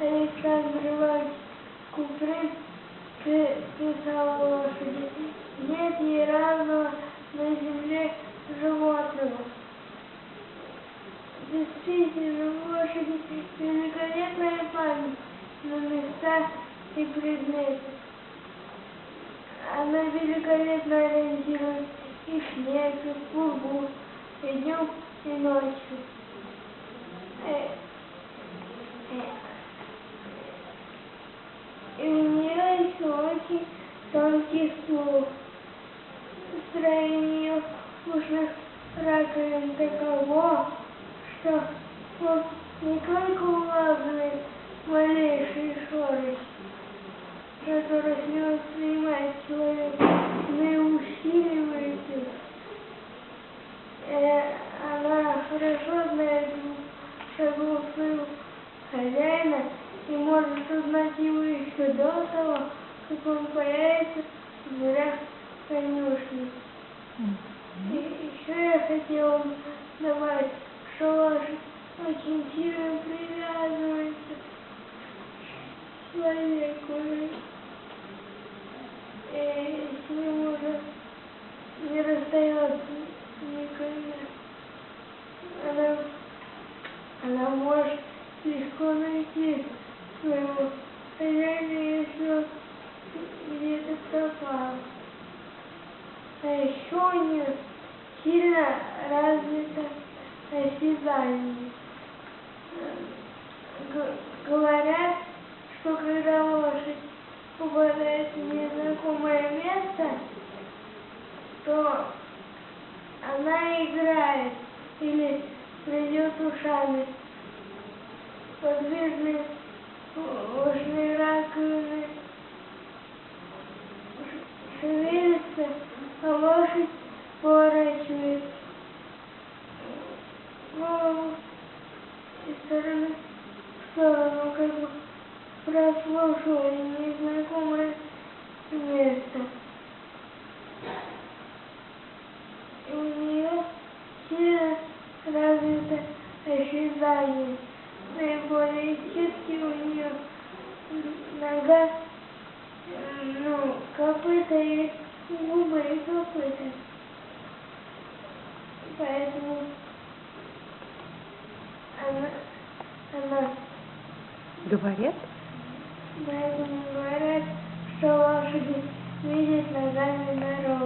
Александр Иванович Куприн пи- писал лошади. Нет ни разного на земле животного. Действительно, лошади великолепная память на места и предметы. Она великолепно ориентируется и в снег, и в и днем, и ночью. Э, э, И у нее очень тонкий слух. Строение ушных раковин таково, что он не только улавливает малейшие шорохи, которые с него снимает человек, но и усиливает их. Э, она хорошо знает шагов своего хозяина и может узнать его еще до того, как он появится в дверях конюшни. И еще я хотела добавить, что лошадь очень сильно привязывается к человеку. и, с ним уже не расстается никогда. Она, она может легко найти своего еще у нее сильно развито осязание. Г- Говорят, что когда лошадь попадает в незнакомое место, то она играет или придет ушами. Подвижные ушные раковины шевелятся, лошадь поворачивает голову из стороны в сторону, как бы прослушивая незнакомое место. И у нее сильно развито осязание. Наиболее чуткий у нее нога, ну, копыта и губы и копыта. Поэтому она, она, Говорят? поэтому говорят, что лошади видят ногами дорогу.